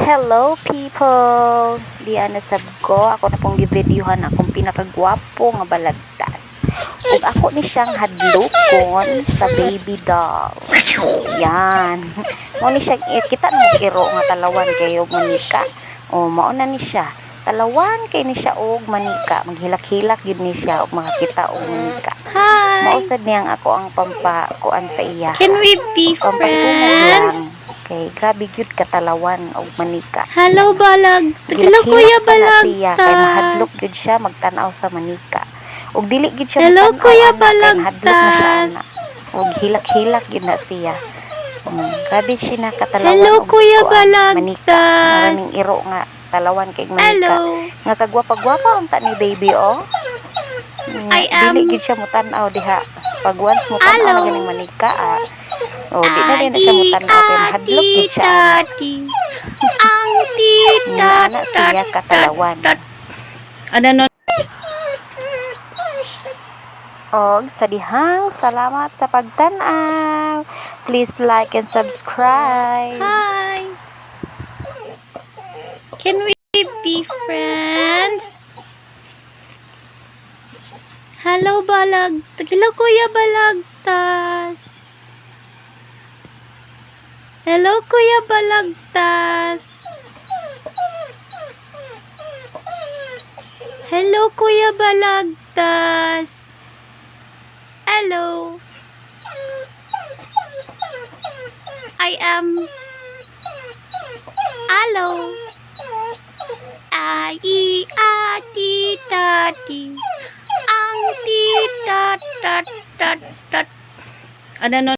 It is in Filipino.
Hello people! Diyan na sab ko. Ako na pong givideohan akong pinakagwapo nga balagtas. Ug ako ni siyang hadlokon sa baby doll. Yan. Mo ni siya kita mo iro nga talawan kayo manika. O mao na ni siya. Talawan kay ni siya og manika. Maghilak-hilak gid ni siya og makakita og manika. Hi. Mausad niyang ako ang pampakuan sa iya. Can we be friends? Okay, grabe cute katalawan og manika. Hello, balag. Hello, Kuya na siya kay mahadlok gid siya magtan-aw sa manika. Ug dili gid siya Hello, Kuya kay ana. Ug hilak-hilak gid na siya. Um, grabe siya na katalawan Hello, og Kuya kuan, Manika. Maraming iro nga talawan kay manika. Hello. Nga kagwapa-gwapa unta ni baby oh. Nga, I am- Dili gid siya mutan-aw diha. Pag once mo ganing manika ah. Oh, di na din na siya mutan-aw kay mahadlok gid siya. Tati. Ang tita. Ana siya katalawan. Ano no? Og sa dihang salamat sa pagtan-aw. Please like and subscribe. Hi. Can we be friends? Hello, balag. Hello, Kuya Balagtas. Hello, Kuya Balagtas. Hello, Kuya Balagtas. Hello. I am Hello. Ai a ti ta ti. Ang ti ta ta ta ta. Ano no?